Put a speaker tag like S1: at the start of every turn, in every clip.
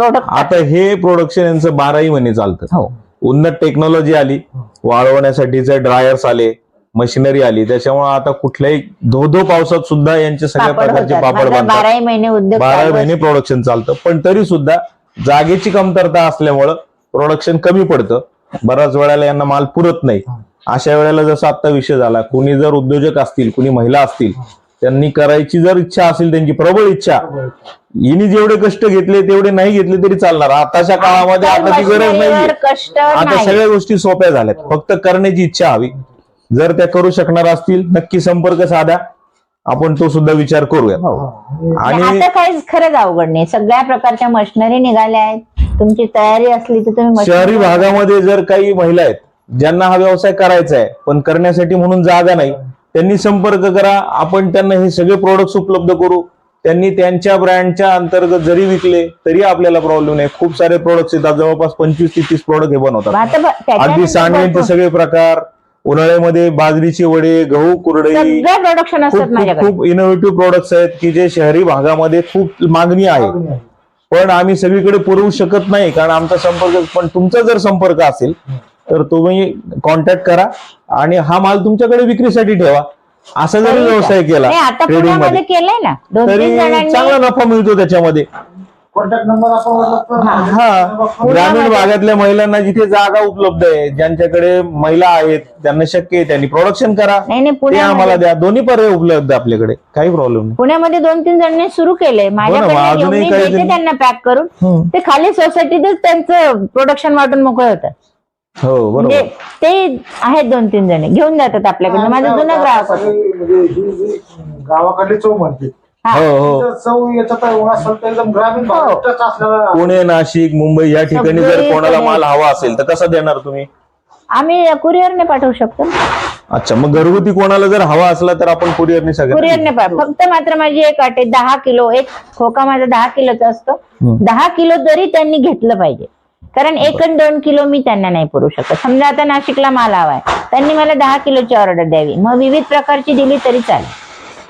S1: Product
S2: आता हे production यांचं बाराही महिने चालतं.
S1: हो.
S2: उन्नत टेक्नॉलॉजी आली वाळवण्यासाठीचे ड्रायर्स आले मशिनरी आली. त्याच्यामुळे आता कुठल्याही धो धो पावसात सुद्धा यांचे सगळ्या
S1: पापड
S2: प्रकारचे
S1: होतात
S2: पापड बनतात.
S1: बाराही महिने उद्योग चालू
S2: महिने प्रोडक्शन चालतं. पण तरी सुद्धा जागेची कमतरता असल्यामुळं प्रोडक्शन कमी पडतं. बऱ्याच वेळेला यांना माल पुरत नाही. अशा वेळेला जसा आता विषय झाला कुणी जर उद्योजक असतील कुणी महिला असतील त्यांनी करायची जर इच्छा असेल त्यांची प्रबळ इच्छा. हिने जेवढे कष्ट घेतले तेवढे नाही घेतले तरी चालणार. आताच्या काळामध्ये आता ती गरज नाही
S1: कष्ट
S2: आता सगळ्या गोष्टी सोप्या झाल्यात. फक्त करण्याची इच्छा हवी. जर त्या करू शकणार असतील नक्की संपर्क साधा. आपण तो सुद्धा विचार करूया
S1: हो.
S2: आणि
S1: आता काही खरंच अवघड नाही. सगळ्या प्रकारच्या मशिनरी निघाल्या आहेत. तुमची तयारी असली तर तुम्ही
S2: शहरी भागामध्ये जर काही महिला आहेत ज्यांना हा व्यवसाय करायचा आहे पण करण्यासाठी म्हणून जागा नाही त्यांनी संपर्क करा. आपण त्यांना हे सगळे प्रोडक्ट्स उपलब्ध करू. त्यांनी त्यांच्या ब्रँडच्या अंतर्गत जरी विकले तरी आपल्याला प्रॉब्लेम नाही. खूप सारे प्रोडक्ट्स येतात. जवळपास पंचवीस ते तीस प्रोडक्ट हे बनवतात. अगदी
S1: भरपूर-
S2: सगळे प्रकार उन्हाळ्यामध्ये बाजरीचे वडे गहू कुरडई.
S1: प्रोडक्शन
S2: खूप इनोव्हेटिव्ह प्रोडक्ट्स आहेत की जे शहरी भागामध्ये खूप मागणी आहे. पण आम्ही सगळीकडे पुरवू शकत नाही कारण आमचा संपर्क पण तुमचा जर संपर्क असेल तर तुम्ही कॉन्टॅक्ट करा आणि हा माल तुमच्याकडे विक्रीसाठी ठेवा. असा जरी व्यवसाय केला
S1: नाही आता
S2: ट्रेडिंग
S1: पुण्यामध्ये
S2: मध्ये
S1: केलंय ना. दोन
S2: तरी
S1: तीन जणांनी
S2: चांगला नफा मिळतो त्याच्यामध्ये.
S3: कॉन्टॅक्ट नंबर आपण वाटलं तर-
S2: हा. ग्रामीण भागातल्या महिलांना जिथे जागा उपलब्ध आहे ज्यांच्याकडे महिला आहेत त्यांना शक्य आहे त्यांनी प्रोडक्शन करा.
S1: नाही नाही
S2: ते आम्हाला
S1: पुण्यामध्ये
S2: द्या. दोन्ही पर्याय उपलब्ध आहे आपल्याकडे. काही प्रॉब्लेम नाही.
S1: पुण्यामध्ये दोन तीन जणांनी सुरू केलंय. माझ्याकडे
S2: हो अजूनही
S1: घेऊन मी
S2: काही
S1: देते
S2: जण-
S1: त्यांना पॅक करून
S2: हम्म.
S1: ते खाली सोसायटीतच त्यांचं प्रोडक्शन वाटून मोकळे होतात.
S2: हो बरोबर.
S1: म्हणजे ते आहेत दोन तीन जण. घेऊन जातात आपल्याकडनं. माझा जुना ग्राहक होता
S3: म्हणजे ही जी गावाकडली चव म्हणते
S1: हा.
S2: हो हो.
S3: तिचं चव याच्यात असेल तर एकदम ग्रामीण भागातच असलेला
S2: पुणे नाशिक मुंबई या ठिकाणी जर
S1: सगळीकडे.
S2: कोणाला माल हवा असेल तर कसा देणार तुम्ही?
S1: आम्ही कुरिअरने पाठवू शकतो.
S2: अच्छा मग घरगुती कोणाला जर हवा असला तर आपण कुरिअरने सगळं
S1: कुरिअरने पाठव फक्त मात्र माझी एक अट आहे दहा किलो. एक खोका माझा दहा किलोचा असतो.
S2: हम्म.
S1: दहा किलो तरी त्यांनी घेतलं पाहिजे. कारण एक आणि दोन किलो मी त्यांना नाही पुरू शकत. समजा आता नाशिकला माल हवाय त्यांनी मला दहा किलोची ऑर्डर द्यावी. मग विविध प्रकारची दिली तरी चालेल.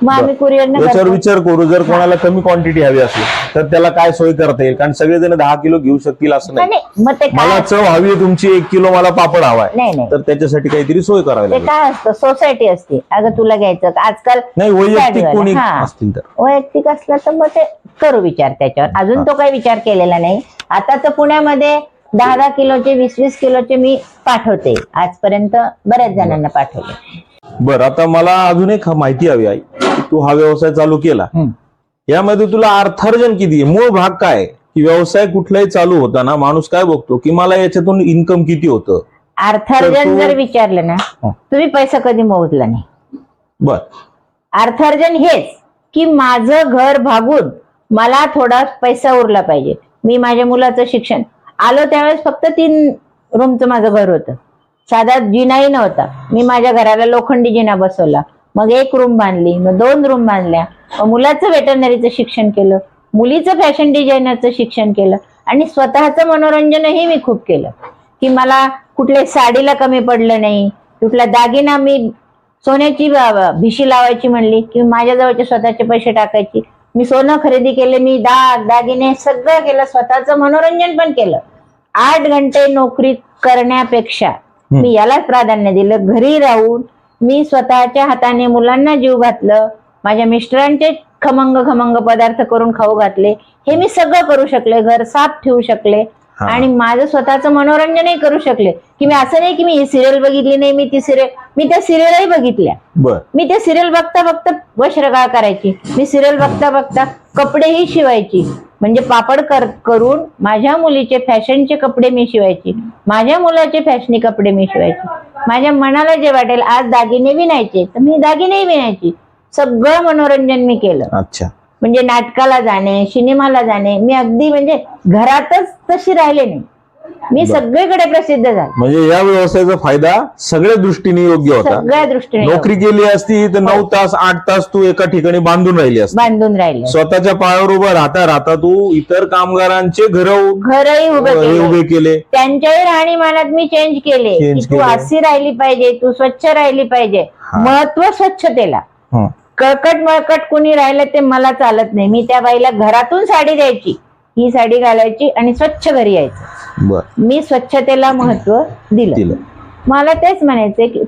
S1: मग आम्ही कुरिअरने
S2: याच्यावर
S1: करतो.
S2: विचार करू. जर कोणाला कमी क्वांटिटी हवी असेल तर त्याला काय सोय करता येईल? कारण सगळेजण दहा किलो घेऊ शकतील असं नाही.
S1: नाही मग ते
S2: मला
S1: काय
S2: चव हवी आहे तुमची एक किलो मला पापड हवाय
S1: नाही नाही.
S2: तर त्याच्यासाठी काहीतरी सोय करावी
S1: ते
S2: लागेल.
S1: काय असतं? सोसायटी असते. अगं तुला घ्यायचं का? आजकाल
S2: नाही वैयक्तिक. कोणी
S1: हा.
S2: असतील तर.
S1: वैयक्तिक असला तर मग ते करू विचार त्याच्यावर. अजून तो काही विचार केलेला नाही. आता तर पुण्यामध्ये दहा दहा किलोचे वीस वीस किलोचे मी पाठवते. आजपर्यंत बऱ्याच जणांना पाठवले.
S2: बरं आता मला अजून एक माहिती हवी आहे. तू हा व्यवसाय चालू केला. यामध्ये तुला अर्थार्जन किती आहे? मूळ भाग काय? की व्यवसाय कुठलाही चालू होताना माणूस काय बघतो? की मला याच्यातून इन्कम किती होतं?
S1: अर्थार्जन जर विचारलं ना. तुम्ही पैसा कधी मोजला नाही?
S2: बर.
S1: अर्थार्जन हेच की माझं घर भागून मला थोडा पैसा उरला पाहिजे. मी माझ्या मुलाचं शिक्षण आलो त्यावेळेस फक्त तीन रूमचं माझं घर होतं. साधा जिनाही नव्हता. मी माझ्या घराला लोखंडी जिना बसवला. मग एक रूम बांधली मग दोन रूम बांधल्या. मग मुलाचं वेटरनरीचं शिक्षण केलं मुलीचं फॅशन डिझायनरचं शिक्षण केलं आणि स्वतःचं मनोरंजनही मी खूप केलं. की मला कुठल्या साडीला कमी पडलं नाही कुठला दागिना मी सोन्याची भिशी लावायची म्हणली की माझ्याजवळचे स्वतःचे पैसे टाकायची. मी सोनं खरेदी केले मी दाग दागिने सगळं केलं स्वतःचं मनोरंजन पण केलं. आठ घंटे नोकरी करण्यापेक्षा मी यालाच प्राधान्य दिलं घरी राहून मी स्वतःच्या हाताने मुलांना जीव घातलं माझ्या मिस्टरांचे खमंग खमंग पदार्थ करून खाऊ घातले हे मी सगळं करू शकले घर साफ ठेवू शकले. आणि माझं स्वतःचं मनोरंजनही करू शकले. की मी असं नाही की मी ही सिरियल बघितली नाही मी ती सिरियल मी त्या सिरियलही बघितल्या. मी ते सिरियल बघता बघता वस्त्रगाळ करायची. मी सिरियल बघता बघता कपडेही शिवायची. म्हणजे पापड कर करून माझ्या मुलीचे फॅशनचे कपडे मी शिवायची. माझ्या मुलाचे फॅशनी कपडे मी शिवायची. माझ्या मनाला जे वाटेल आज दागिने विणायचे तर मी दागिनेही विणायची. सगळं मनोरंजन मी केलं.
S2: अच्छा.
S1: म्हणजे नाटकाला जाणे सिनेमाला जाणे मी अगदी म्हणजे घरातच तशी राहिले नाही. मी सगळीकडे प्रसिद्ध झाले.
S2: म्हणजे या व्यवसायाचा फायदा सगळ्या दृष्टीने योग्य होता.
S1: सगळ्या दृष्टीने
S2: नोकरी केली असती तर नऊ तास आठ तास तू एका ठिकाणी बांधून राहिली असती.
S1: बांधून राहिले.
S2: स्वतःच्या पायावर उभं राहता राहता तू इतर कामगारांचे घर
S1: घरही उभे
S2: उभे केले.
S1: त्यांच्याही राहणीमानात मी चेंज केले.
S2: Change
S1: की तू
S2: केले.
S1: अशी राहिली पाहिजे तू स्वच्छ राहिली पाहिजे.
S2: हा.
S1: महत्त्व स्वच्छतेला.
S2: हं.
S1: कळकट मळकट कोणी राहिलं ते मला चालत नाही. मी त्या बाईला घरातून साडी द्यायची. ही साडी घालायची आणि स्वच्छ घरी यायचं.
S2: बर.
S1: मी स्वच्छतेला महत्त्व दिलं.
S2: दिलं.
S1: मला तेच म्हणायचं की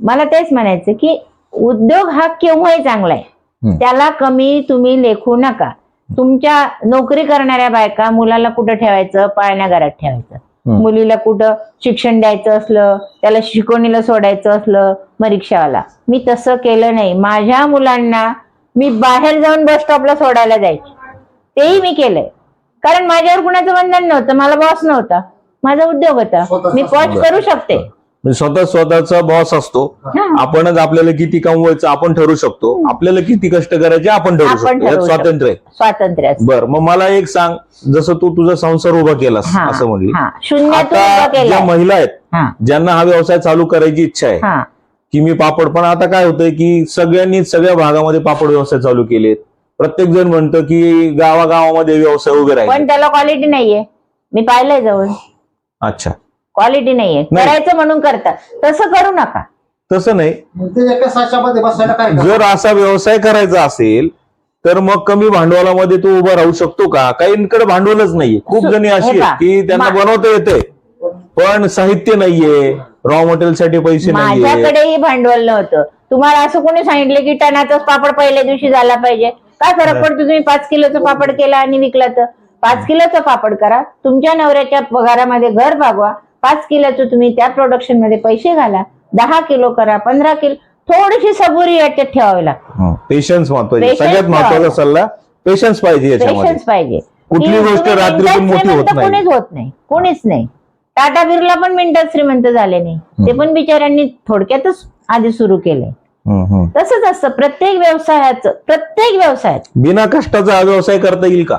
S1: मला तेच म्हणायचं की उद्योग हा केव्हाही चांगला आहे.
S2: हम्म.
S1: त्याला कमी तुम्ही लेखू नका. तुमच्या नोकरी करणाऱ्या बायका मुलाला कुठं ठेवायचं? पाळण्या घरात ठेवायचं.
S2: हम्म.
S1: मुलीला कुठं शिक्षण द्यायचं असलं त्याला शिकवणीला सोडायचं असलं मग रिक्षावाला मी तसं केलं नाही. माझ्या मुलांना मी बाहेर जाऊन बस स्टॉपला सोडायला जायचे. तेही मी केलंय. कारण माझ्यावर कुणाचं बंधन नव्हतं मला बॉस नव्हता माझा उद्योग होता. मी पॉच करू शकते.
S2: म्हणजे स्वतः स्वतःचा बॉस असतो. आपणच आपल्याला किती कमवायचं आपण ठरू शकतो. आपल्याला किती कष्ट करायचे आपण ठरू शकतो. स्वातंत्र्य आहे.
S1: स्वातंत्र्य.
S2: बर मग मला एक सांग. जसं तू तुझा संसार उभा केलास असं म्हणली.
S1: हा.
S2: आता. ज्या महिला आहेत ज्यांना हा व्यवसाय चालू करायची इच्छा आहे की मी पापड पण आता काय होतंय की सगळ्यांनी सगळ्या भागामध्ये पापड व्यवसाय चालू केलेत. प्रत्येक जण म्हणतं की गावागावामध्ये व्यवसाय उभे राहिले.
S1: पण त्याला क्वालिटी नाहीये. मी पाहिलंय जवळ.
S2: अच्छा.
S1: क्वालिटी नाहीये.
S2: नाही.
S1: करायचं म्हणून करतात तसं करू नका.
S2: तसं नाही.
S3: मग ते एका साच्यामध्ये बसायला काय करणार?
S2: जर असा व्यवसाय करायचा असेल तर मग कमी भांडवलामध्ये तू उभा राहू शकतो का? काहींकडे भांडवलच नाहीये. खूप
S1: सु-
S2: जणी अशी आहेत की त्यांना
S1: मा-
S2: बनवता येते पण साहित्य नाहीये. रॉ मटेरियलसाठी पैसे नाहीये.
S1: माझ्याकडेही भांडवल नव्हतं. तुम्हाला असं कोणी सांगितलं की टनाचाच पापड पहिल्या दिवशी झाला पाहिजे. काय फरक पडतो? तुम्ही पाच किलोचं पापड केला आणि विकला तर? पाच किलोचं पापड करा. तुमच्या नवऱ्याच्या पगारामध्ये घर भागवा. पाच किलोचं तुम्ही त्या प्रोडक्शनमध्ये पैसे घाला. दहा किलो करा पंधरा किलो. थोडीशी सबुरी याच्यात ठेवावी लागते.
S2: पेशन्स महत्त्वाचे
S1: Patience
S2: सगळ्यात
S1: महत्त्वाचा.
S2: सल्ला पेशन्स पाहिजे
S1: पेशन्स पाहिजे.
S2: कुठली गोष्ट मोठी होत.
S1: कोणीच होत नाही. कोणीच नाही. टाटा बिर्ला पण मिनिटात श्रीमंत झाले नाही. ते पण बिचाऱ्यांनी थोडक्यातच आधी सुरू
S2: हम्म.
S1: तसंच असतं. प्रत्येक व्यवसायाचं प्रत्येक व्यवसायात
S2: बिना कष्टाचा हा व्यवसाय करता येईल का?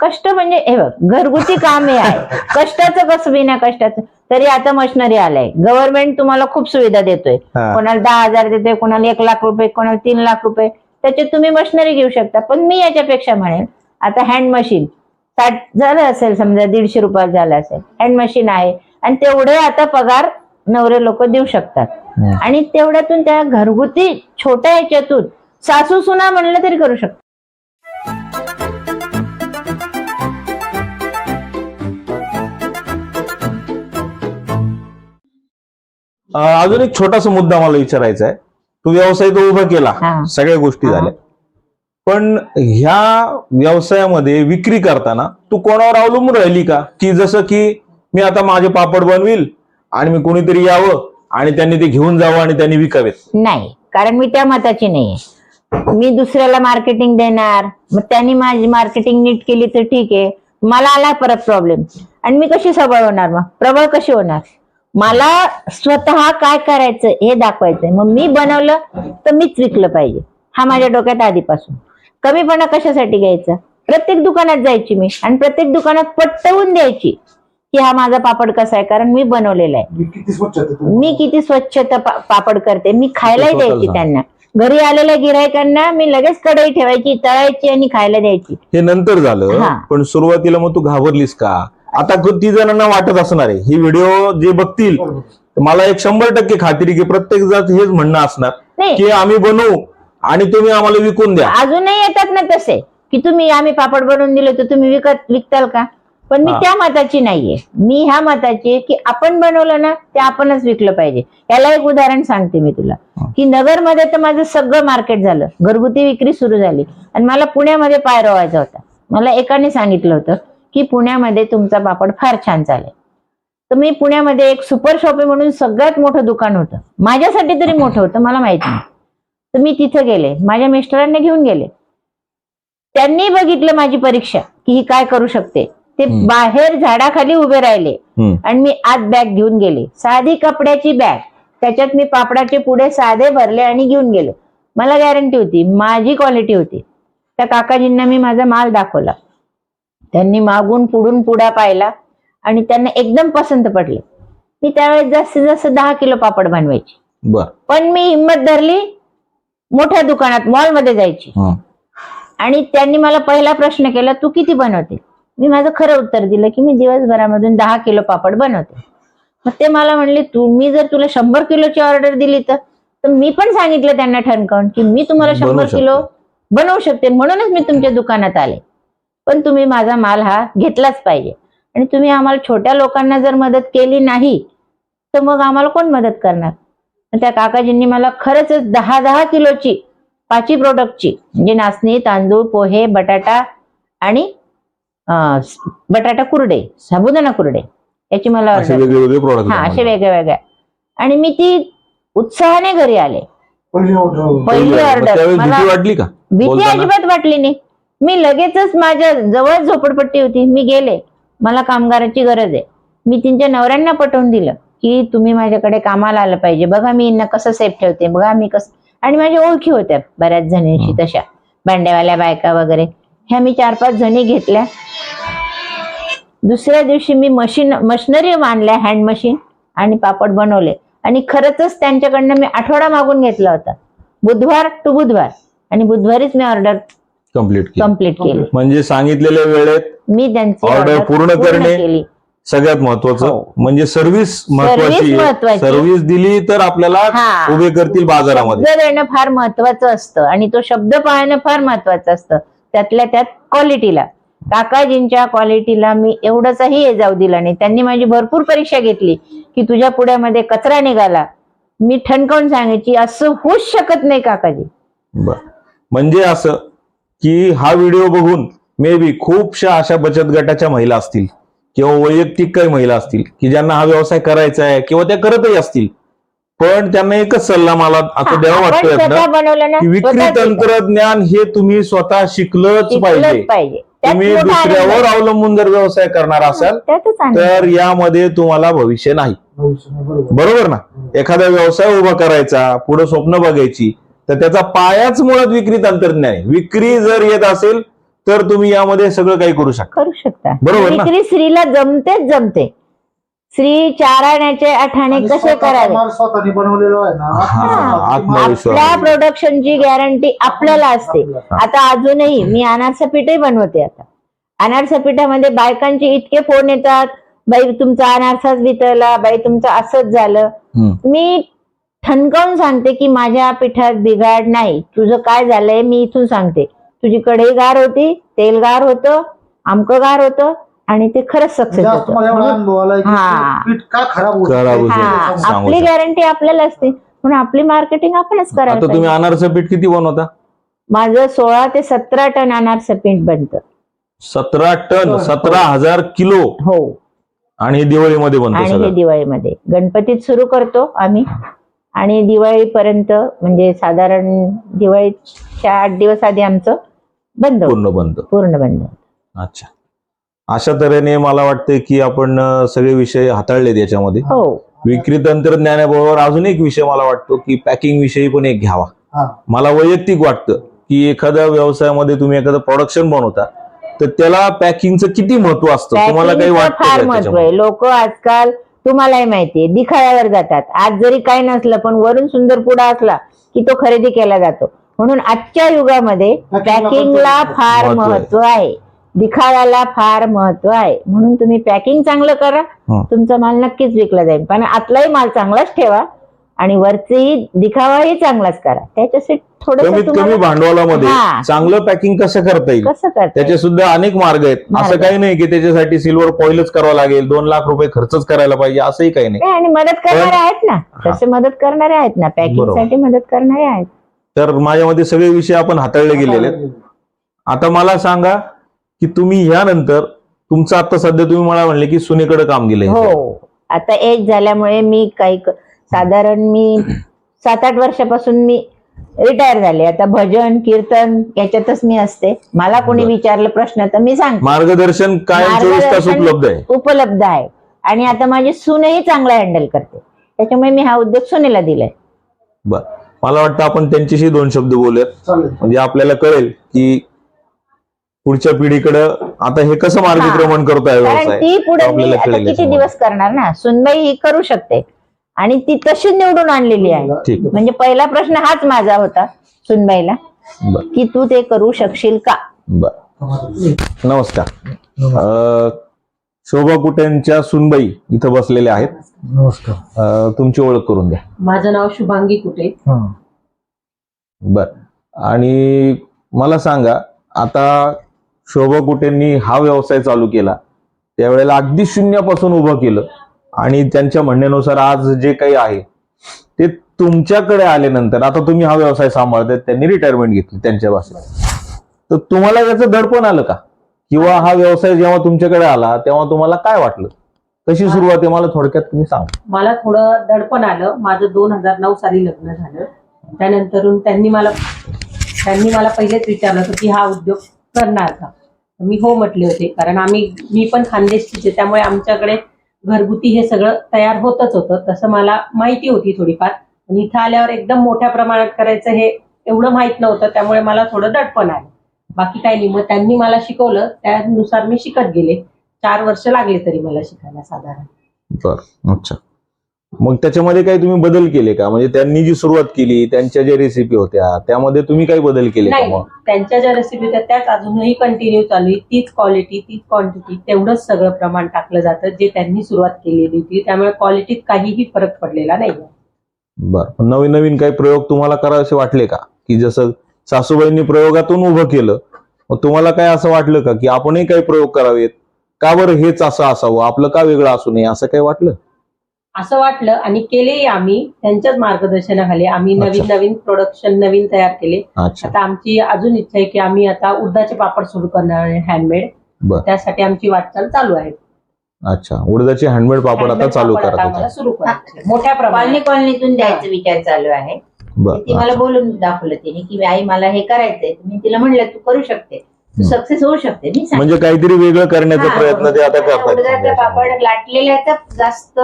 S1: कष्ट म्हणजे हे बघ घरगुती कामे आहे. कष्टाचं कसं बिना कष्टाचं? तरी आता मशिनरी आलंय. गव्हर्नमेंट तुम्हाला खूप सुविधा देतोय.
S2: हा.
S1: कोणाला दहा हजार देतोय कोणाला एक लाख रुपये कोणाला तीन लाख रुपये. त्याच्यात तुम्ही मशिनरी घेऊ शकता. पण मी याच्यापेक्षा म्हणेन आता हँड मशीन साठ झालं असेल समजा दीडशे रुपयात झालं असेल. हँड मशीन आहे. आणि तेवढे आता पगार नवरे लोक देऊ शकतात. आणि तेवढ्यातून त्या घरगुती छोट्या याच्यातून सासू सुना म्हणलं तरी करू शकतात
S2: अं, अजून एक छोटासा मुद्दा मला विचारायचा आहे तू व्यवसाय तो उभा केला. सगळ्या गोष्टी. झाल्या पण ह्या व्यवसायामध्ये विक्री करताना तू कोणावर अवलंबून राहिली का की जसं की मी आता माझे पापड बनवील आणि मी कोणीतरी यावं आणि त्यांनी ते घेऊन जावं आणि त्यांनी विकावेत.
S1: नाही कारण मी त्या मताची नाहीये. मी दुसऱ्याला मार्केटिंग देणार मग त्यांनी माझी मार्केटिंग नीट केली तर ठीक आहे. मला आला परत प्रॉब्लेम आणि मी कशी सबळ होणार मग? प्रबळ कशी होणार? मला स्वतः काय करायचं हे दाखवायचंय. मग मी बनवलं तर मीच विकलं पाहिजे. हा माझ्या डोक्यात आधीपासून. कमीपणा कशासाठी घ्यायचा? प्रत्येक दुकानात जायची मी आणि प्रत्येक दुकानात पटवून द्यायची. की हा माझा पापड कसा आहे? कारण मी बनवलेला आहे.
S3: मी किती.
S1: मी स्वच्छता पा- पापड करते. मी खायलाही
S2: स्वतःला
S1: द्यायची. त्यांना. घरी आलेल्या गिरायकांना मी लगेच कढई ठेवायची तळायची आणि खायला द्यायची.
S2: हे नंतर झालं
S1: हा.
S2: पण सुरुवातीला मग तू घाबरलीस का? आता किती जणांना वाटत असणार आहे. ही व्हिडिओ जे बघतील. मला एक शंभर टक्के खात्री की प्रत्येक जात हेच म्हणणं असणार
S1: नाही.
S2: की आम्ही बनवू आणि तुम्ही आम्हाला विकून द्या.
S1: अजूनही येतात ना तसे की तुम्ही आम्ही पापड बनवून दिले तर तुम्ही विकत विकताल का? पण मी
S2: हा.
S1: त्या मताची नाहीये. मी ह्या मताची आहे की आपण बनवलं ना ते आपणच विकलं पाहिजे. याला एक उदाहरण सांगते मी तुला.
S2: हा.
S1: की नगरमध्ये तर माझं सगळं मार्केट झालं. घरगुती विक्री सुरू झाली. आणि मला पुण्यामध्ये पाय रोवायचा होता. मला एकाने सांगितलं होतं की पुण्यामध्ये तुमचा पापड फार छान चालेल. तर मी पुण्यामध्ये एक सुपर शॉपी म्हणून सगळ्यात मोठं दुकान होतं. माझ्यासाठी तरी मोठं होतं मला माहीत नाही. तर मी तिथं गेले. माझ्या मिस्टरांना घेऊन गेले. त्यांनी बघितलं माझी परीक्षा की ही काय करू शकते. ते. बाहेर झाडाखाली उभे राहिले. आणि मी आत बॅग घेऊन गेले. साधी कपड्याची बॅग. त्याच्यात मी पापडाचे पुढे साधे भरले आणि घेऊन गेले. मला गॅरंटी होती माझी क्वालिटी होती. त्या काकाजींना मी माझा माल दाखवला. त्यांनी मागून पुढून पुढा पाहिला आणि त्यांना एकदम पसंत पडले. मी त्यावेळेस जास्तीत जास्त दहा किलो पापड बनवायची. पण मी हिंमत धरली मोठ्या दुकानात मॉलमध्ये जायची. आणि त्यांनी मला पहिला प्रश्न केला तू किती बनवते? मी माझं खरं उत्तर दिलं की मी दिवसभरामधून दहा किलो पापड बनवते. मग ते मला म्हणले तू मी जर तुला शंभर किलोची ऑर्डर दिली तर मी पण सांगितलं त्यांना ठणकावून की मी तुम्हाला शंभर. किलो बनवू शकते. म्हणूनच मी तुमच्या दुकानात आले. पण तुम्ही माझा माल हा घेतलाच पाहिजे. आणि तुम्ही आम्हाला छोट्या लोकांना जर मदत केली नाही तर मग आम्हाला कोण मदत करणार? त्या काकाजींनी मला खरंच दहा दहा किलोची पाची प्रोडक्टची म्हणजे नाचणी तांदूळ पोहे बटाटा आणि बटाटा कुरडे साबुदाणा कुरडे याची मला
S2: असे
S1: हा असे वेगळ्या वेगळ्या आणि मी ती उत्साहाने घरी आले.
S3: पहिली ऑर्डर
S1: पहिली ऑर्डर
S2: त्यावेळेस
S1: मला
S2: भीती वाटली का?
S1: भीती
S2: बोलताना?
S1: अजिबात वाटली नाही. मी लगेचच माझ्या जवळ झोपडपट्टी होती. मी गेले. मला कामगाराची गरज आहे. मी त्यांच्या नवऱ्यांना पटवून दिलं की तुम्ही माझ्याकडे कामाला आलं पाहिजे. बघा मी यांना कसं सेफ ठेवते. बघा मी कसं आणि माझ्या ओळखी होत्या बऱ्याच जणींशी तशा. भांड्यावाल्या बायका वगैरे. ह्या मी चार पाच जणी घेतल्या. दुसऱ्या दिवशी मी मशीन मशिनरी मांडल्या हँड मशीन आणि पापड बनवले. आणि खरंच त्यांच्याकडनं मी आठवडा मागून घेतला होता. बुधवार टू बुधवार. आणि बुधवारीच मी ऑर्डर
S2: कंप्लीट
S1: कंप्लीट केली.
S2: म्हणजे सांगितलेल्या वेळेत
S1: मी त्यांची
S2: order पूर्ण करणे
S1: केली.
S2: सगळ्यात महत्वाचं
S1: हो.
S2: म्हणजे सर्व्हिस महत्वाची
S1: महत्वाची.
S2: सर्व्हिस दिली तर आपल्याला. उभे करतील बाजारामध्ये.
S1: देणं फार महत्वाचं असतं. आणि तो शब्द पाळणं फार महत्वाचं असतं. त्यातल्या त्यात क्वालिटीला काकाजींच्या क्वालिटीला मी एवढंचही हे जाऊ दिला नाही. त्यांनी माझी भरपूर परीक्षा घेतली की तुझ्या पुढ्यामध्ये कचरा निघाला. मी ठणकावून सांगायची असं होऊच शकत नाही काकाजी.
S2: म्हणजे असं की हा व्हिडिओ बघून मे बी खूपशा अशा बचत गटाच्या महिला असतील किंवा वैयक्तिक काही महिला असतील की ज्यांना हा व्यवसाय करायचा आहे किंवा त्या करतही असतील पण त्यांना एकच सल्ला मला आता द्यावा वाटतोय की विक्री तंत्रज्ञान हे तुम्ही स्वतः शिकलंच पाहिजे. तुम्ही दुसऱ्यावर. अवलंबून जर व्यवसाय करणार असाल. तर यामध्ये तुम्हाला भविष्य नाही.
S3: बरोबर
S2: ना? एखादा व्यवसाय उभा करायचा पुढे स्वप्न बघायची तर त्याचा पायाच मुळात विक्री तंत्रज्ञान आहे. विक्री जर येत असेल तर तुम्ही यामध्ये सगळं काही करू शकता.
S1: करू शकता.
S2: बरोबर?
S1: विक्री स्त्रीला जमतेच जमते. स्त्री चाराण्याचे आठाणे कसे करावे?
S3: माल स्वतःने बनवलेला आहे ना.
S2: आत्मविश्वास.
S1: आपल्या प्रोडक्शनची गॅरंटी आपल्याला असते. आता अजूनही मी अनारसा पीठही बनवते आता. अनारसा पिठामध्ये बायकांचे इतके फोन येतात बाई तुमचा अनारसाच वितळला बाई तुमचं असंच झालं.
S2: हम्म.
S1: मी ठणकावून सांगते की माझ्या पिठात बिघाड नाही. तुझं काय झालंय मी इथून सांगते. तुझी कढई गार होती तेल गार होतं आमकं गार होतं. आणि ते खरंच सक्सेस
S3: जास्त मला एवढा
S1: होतं
S3: अनुभव आला की
S1: हा.
S3: पीठ का खराब होत
S2: खराब होतं.
S1: हा
S2: सांगू
S1: आपली
S2: शकतो.
S1: गॅरंटी आपल्याला असते. म्हणून आपली मार्केटिंग आपणच करायला
S2: आता तुम्ही
S1: पाहिजे.
S2: अनारचं पीठ किती बनवता?
S1: माझं सोळा ते सतरा टन अनारचं पीठ बनतं.
S2: सतरा टन सतरा हजार किलो.
S1: हो.
S2: आणि हे दिवाळीमध्ये बनतं
S1: आणि हे
S2: सगळं.
S1: दिवाळीमध्ये. गणपतीत सुरू करतो आम्ही. आणि दिवाळीपर्यंत म्हणजे साधारण दिवाळीच्या आठ दिवस आधी आमचं बंद होतं.
S2: पूर्ण बनतं
S1: पूर्ण बंद होतं.
S2: अच्छा. अशा तऱ्हेने मला वाटतंय की आपण सगळे विषय हाताळलेत याच्यामध्ये.
S1: हो.
S2: विक्री तंत्रज्ञानाबरोबर अजून एक विषय मला वाटतो की पॅकिंग विषयी पण एक घ्यावा.
S3: हा.
S2: मला वैयक्तिक वाटतं की एखाद्या व्यवसायामध्ये तुम्ही एखादं प्रोडक्शन बनवता तर त्याला पॅकिंगचं किती महत्त्व असतं? तुम्हाला काही वाटतं
S1: फार
S2: का महत्त्व?
S1: आहे लोक आजकाल तुम्हालाही माहितीये दिखाव्यावर जातात. आज जरी काही नसलं पण वरून सुंदर पुडा असला की तो खरेदी केला जातो. म्हणून आजच्या युगामध्ये पॅकिंगला फार
S2: महत्त्व आहे.
S1: दिखाव्याला फार महत्त्व आहे. म्हणून तुम्ही पॅकिंग चांगलं करा.
S2: हं.
S1: तुमचा माल नक्कीच विकला जाईल. पण आतलाही माल चांगलाच ठेवा आणि वरचेही दिखावाही चांगलाच करा. त्याच्यासाठी थोडस
S2: कमी भांडवलामध्ये. चांगलं पॅकिंग कसं करता येईल?
S1: कसं करता
S2: त्याचे सुद्धा अनेक मार्ग आहेत. असं काही नाही की त्याच्यासाठी सिल्वर कॉईलच करावं लागेल. दोन लाख रुपये खर्चच करायला पाहिजे. असंही काही नाही.
S1: आणि मदत करणारे आहेत ना. तसे मदत करणारे आहेत ना. पॅकिंग
S2: बरोबर.
S1: साठी मदत करणारे आहेत.
S2: तर माझ्यामध्ये सगळे विषय आपण हाताळले गेलेले आता मला सांगा की तुम्ही ह्यानंतर तुमचं आता सध्या तुम्ही मला म्हणले की सुनेकडे काम दिलंय
S1: हो. आता एज झाल्यामुळे मी काही क- साधारण मी सात आठ वर्षापासून मी रिटायर झाले. आता भजन कीर्तन याच्यातच मी असते. मला कोणी
S2: बरं.
S1: विचारलं प्रश्न तर मी सांगते.
S2: मार्गदर्शन कायम चोवीस तास
S1: मार्गदर्शन
S2: उपलब्ध आहे.
S1: उपलब्ध आहे. आणि आता माझी सूनही चांगला हँडल करते. त्याच्यामुळे मी हा उद्योग सुनेला दिलाय.
S2: बर. मला वाटतं आपण त्यांच्याशी दोन शब्द बोलूयात.
S3: चालेल.
S2: म्हणजे आपल्याला कळेल की पुढच्या पिढीकडं आता हे कसं मार्गक्रमण करत आहे
S1: कारण ती पुढे मी आता किती. दिवस करणार ना? सुनबाई ही करू शकते. आणि ती तशी निवडून आणलेली आहे.
S2: ठीक.
S1: म्हणजे पहिला प्रश्न हाच माझा होता सुनबाईला
S2: बर.
S1: की तू ते करू शकशील का?
S2: बर. नमस्कार. अं, शोभा कुटेंच्या सुनबाई इथं बसलेल्या आहेत.
S3: नमस्कार.
S2: अं, तुमची ओळख करून द्या.
S4: माझं नाव शुभांगी कुटे.
S2: बर. आणि मला सांगा आता शोभा कुटेंनी हा व्यवसाय चालू केला. त्यावेळेला अगदी शून्यापासून उभं केलं. आणि त्यांच्या म्हणण्यानुसार आज जे काही आहे ते तुमच्याकडे आल्यानंतर आता तुम्ही हा व्यवसाय सांभाळतात त्यांनी रिटायरमेंट घेतली त्यांच्या भाषेत. तर तुम्हाला त्याचं दडपण आलं का? किंवा हा व्यवसाय जेव्हा तुमच्याकडे आला तेव्हा तुम्हाला काय वाटलं? कशी सुरुवात आहे? मला थोडक्यात तुम्ही सांगा.
S4: मला थोडं दडपण आलं. माझं दोन हजार नऊ साली लग्न झालं. त्यानंतर त्यांनी मला त्यांनी मला पहिलेच विचारलं होतं की हा उद्योग करणार का? मी हो म्हटले होते. कारण आम्ही मी पण खानदेशचीच आहे त्यामुळे आमच्याकडे घरगुती हे सगळं तयार होतच होतं. तसं मला माहिती होती थोडीफार. आणि इथं आल्यावर एकदम मोठ्या प्रमाणात करायचं हे एवढं माहीत नव्हतं त्यामुळे मला थोडं दडपण आलं. बाकी काही नाही. मग त्यांनी मला शिकवलं त्यानुसार मी शिकत गेले. चार वर्ष लागले तरी मला शिकायला साधारण.
S2: बर. अच्छा. मग त्याच्यामध्ये काही तुम्ही बदल केले का? म्हणजे त्यांनी जी सुरुवात केली त्यांच्या ज्या रेसिपी होत्या त्यामध्ये तुम्ही काही बदल केले का
S4: नाही.
S2: मग?
S4: त्यांच्या ज्या रेसिपी होत्या त्याच अजूनही कंटिन्यू चालू आहे तीच क्वालिटी तीच क्वांटिटी तेवढंच सगळं प्रमाण टाकलं जातं जे त्यांनी सुरुवात केलेली होती. त्यामुळे क्वालिटीत काहीही फरक पडलेला नाही.
S2: बर. नवीन नवीन काही प्रयोग तुम्हाला करावेसे वाटले का? की जसं सासूबाईंनी प्रयोगातून उभं केलं मग तुम्हाला काय असं वाटलं का? की आपणही काही प्रयोग करावेत. का बरं हेच असं असावं? आपलं का वेगळं असू नये? असं काही वाटलं?
S4: असं वाटलं आणि केलेही आम्ही त्यांच्याच मार्गदर्शनाखाली आम्ही नवीन नवीन प्रोडक्शन नवीन तयार केले.
S2: अच्छा.
S4: आता आमची अजून इच्छा आहे की आम्ही आता उडदाचे पापड सुरू करणार आहे हँडमेड त्यासाठी आमची वाटचाल चालू आहे.
S2: अच्छा. उडदाचे हँडमेड पापड आता चालू होता
S4: सुरू. मोठ्या
S1: कॉलनी
S4: प्रमाणात
S1: कॉलनीतून द्यायचा विचार चालू आहे. ती मला बोलून दाखवलं तिने की आई मला हे करायचंय. मी तिला म्हणलं तू करू शकते. सक्सेस होऊ शकते.
S2: म्हणजे काहीतरी वेगळं करण्याचा प्रयत्न ते आता
S1: पापड लाटलेल्याचा जास्त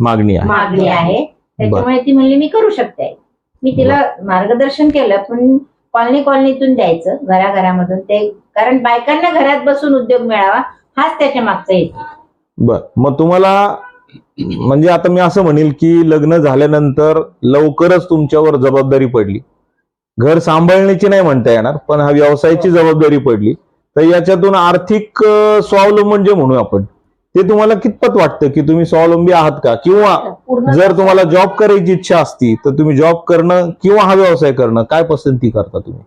S2: मागणी आहे.
S1: मागणी आहे. त्याच्यामुळे ती म्हणली मी करू शकते. मी तिला मार्गदर्शन केलं पण कॉलनी कॉलनीतून द्यायचं घराघरामधून. ते कारण बायकांना घरात बसून उद्योग मिळावा हाच त्याच्या मागचा हेतू.
S2: बर. मग तुम्हाला म्हणजे आता मी असं म्हणेल की लग्न झाल्यानंतर लवकरच तुमच्यावर जबाबदारी पडली. घर सांभाळण्याची नाही म्हणता येणार पण हा व्यवसायाची जबाबदारी पडली. तर याच्यातून आर्थिक स्वावलंबन जे म्हणू आपण ते तुम्हाला कितपत वाटतं की तुम्ही स्वावलंबी आहात का? किंवा जर तुम्हाला जॉब करायची इच्छा असती तर तुम्ही जॉब करणं किंवा हा व्यवसाय करणं काय पसंती करता तुम्ही?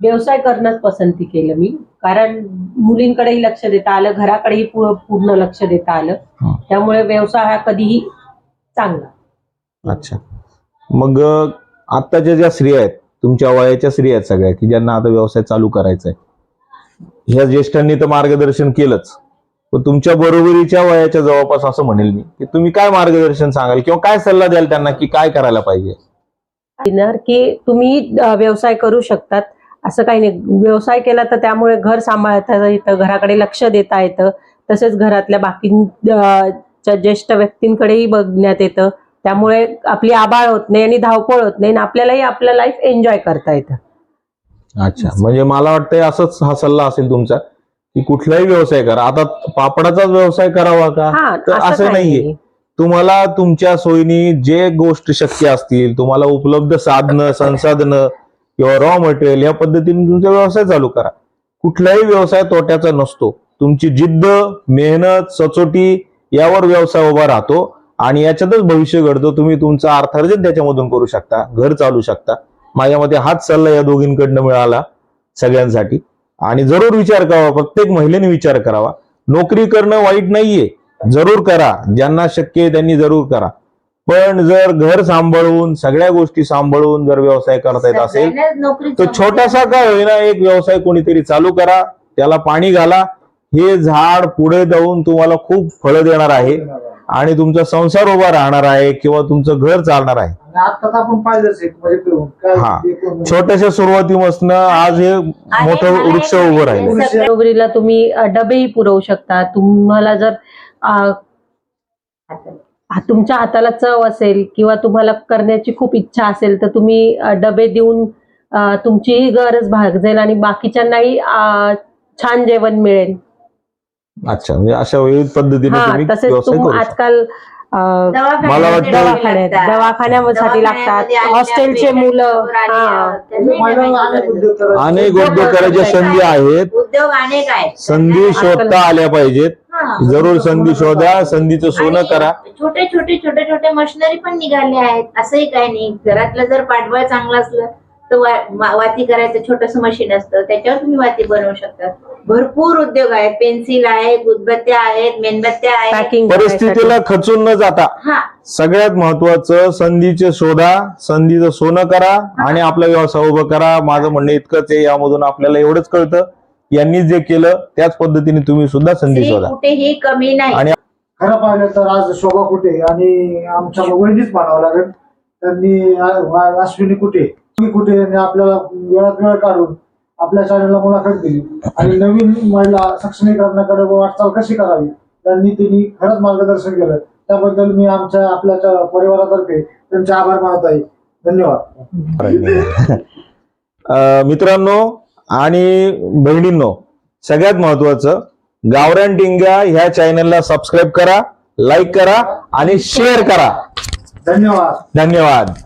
S4: व्यवसाय करणंच पसंती केलं मी. कारण मुलींकडेही लक्ष देता आलं घराकडेही पूर्ण लक्ष देता आलं. त्यामुळे व्यवसाय हा कधीही चांगला.
S2: अच्छा. मग अं, आत्ताच्या ज्या स्त्रिया आहेत तुमच्या वयाच्या स्त्रिया आहेत सगळ्या की ज्यांना आता व्यवसाय चालू करायचा आहे ह्या ज्येष्ठांनी तर मार्गदर्शन केलंच. तुमच्या बरोबरीच्या वयाच्या जवळपास असं म्हणेल मी की तुम्ही काय मार्गदर्शन सांगाल किंवा काय सल्ला द्याल त्यांना की काय करायला पाहिजे?
S4: की तुम्ही व्यवसाय करू शकतात. असं काही नाही. व्यवसाय केला तर त्यामुळे घर सांभाळता येतं घराकडे लक्ष देता येतं. तसेच घरातल्या बाकीच्या ज्येष्ठ व्यक्तींकडेही बघण्यात येतं. त्यामुळे आपली आबाळ होत नाही आणि धावपळ होत नाही आणि आपल्यालाही आपलं लाईफ एन्जॉय करता येतं.
S2: अच्छा. म्हणजे मला वाटतंय असंच हा सल्ला असेल तुमचा. की कुठलाही व्यवसाय करा. आता पापडाचाच व्यवसाय करावा का? तर असं नाहीये.
S4: नाही.
S2: तुम्हाला तुमच्या सोयीनी जे गोष्ट शक्य असतील तुम्हाला उपलब्ध साधनं संसाधनं किंवा रॉ मटेरियल या पद्धतीने तुमचा व्यवसाय चालू करा. कुठलाही व्यवसाय तोट्याचा नसतो. तुमची जिद्द मेहनत सचोटी यावर व्यवसाय उभा राहतो आणि याच्यातच भविष्य घडतो. तुम्ही तुमचं अर्थार्जन त्याच्यामधून करू शकता घर चालू शकता. माझ्या मते हाच सल्ला या दोघींकडनं मिळाला सगळ्यांसाठी. आणि जरूर विचार करावा प्रत्येक महिलेने विचार करावा. नोकरी करणं वाईट नाहीये. जरूर करा. ज्यांना शक्य आहे त्यांनी जरूर करा. पण जर घर सांभाळून सगळ्या गोष्टी सांभाळून जर व्यवसाय करता येत असेल तर छोटासा काय होईना एक व्यवसाय कोणीतरी चालू करा त्याला पाणी घाला. हे झाड पुढे जाऊन तुम्हाला खूप फळं देणार आहे. आणि तुमचा संसार उभा राहणार आहे किंवा तुमचं घर चालणार आहे.
S3: आपण म्हणजे काय
S2: हा. छोट्याशा सुरुवातीपासून आज हे मोठं वृक्ष उभं राहिलं.
S4: बरोबरीला तुम्ही डबेही पुरवू शकता. तुम्हाला जर हा, तुमच्या हाताला चव असेल किंवा तुम्हाला करण्याची खूप इच्छा असेल तर तुम्ही डबे देऊन तुमचीही गरज भागजेल आणि बाकीच्यांनाही छान जेवण मिळेल.
S2: अच्छा म्हणजे अशा विविध पद्धतीने
S4: हा
S2: तुम्ही
S4: तसेच
S2: व्यवसाय
S4: तुम
S2: करू शकता.
S4: आजकाल अ,
S2: मला वाटतं-
S1: दवाखान्यात
S4: दवाखान्यासाठी लागतात.
S1: दवाखान्यामध्ये
S4: हॉस्टेलचे मुलं हा.
S3: अनेक उद्योग करायचे.
S2: अनेक करायच्या संधी आहेत.
S1: उद्योग अनेक आहेत.
S2: संधी शोधता आल्या पाहिजेत.
S1: हा.
S2: जरूर संधी शोधा संधीचं सोनं
S1: आणि
S2: करा.
S1: छोटे छोटे छोटे छोटे मशिनरी पण निघाले आहेत. असंही काही नाही. घरातलं जर पाठबळ चांगलं असलं तर वा- वाती करायचं छोटस मशीन असतं. त्याच्यावर तुम्ही वाती बनवू शकता. भरपूर उद्योग आहेत. पेन्सिल आहेत उदबत्त्या आहेत मेणबत्त्या आहेत.
S4: पॅकिंग
S2: परिस्थितीला खचून न जाता
S1: हा.
S2: सगळ्यात महत्वाचं संधीचे शोधा संधीचं सोनं करा आणि आपला व्यवसाय उभं करा. माझं म्हणणं इतकंच आहे. यामधून आपल्याला एवढंच कळतं. यांनी जे केलं त्याच पद्धतीने तुम्ही सुद्धा संधी
S1: स्त्री
S2: शोधा.
S1: कुठेही कमी नाही.
S2: आणि
S3: खरं पाहिलं तर आज शोभा कुठे? आणि आमच्या वहिनीच म्हणावं लागेल. त्यांनी अश्विनी कुठे? कुठे? यांनी आपल्याला वेळात वेळ काढून आपल्या शाळेला मुलाखत दिली. आणि नवीन महिला सक्षमीकरणाकडे वाटचाल कशी करावी? त्यांनी त्यांनी खरंच मार्गदर्शन केलं. त्याबद्दल मी आमच्या आपल्याच्या परिवारातर्फे त्यांचे आभार मानत आहे. धन्यवाद.
S2: मित्रांनो आणि बहिणींनो सगळ्यात महत्वाचं गावरान डिंग्या ह्या चॅनलला सबस्क्राईब करा लाईक करा आणि शेअर करा.
S3: धन्यवाद.
S2: धन्यवाद.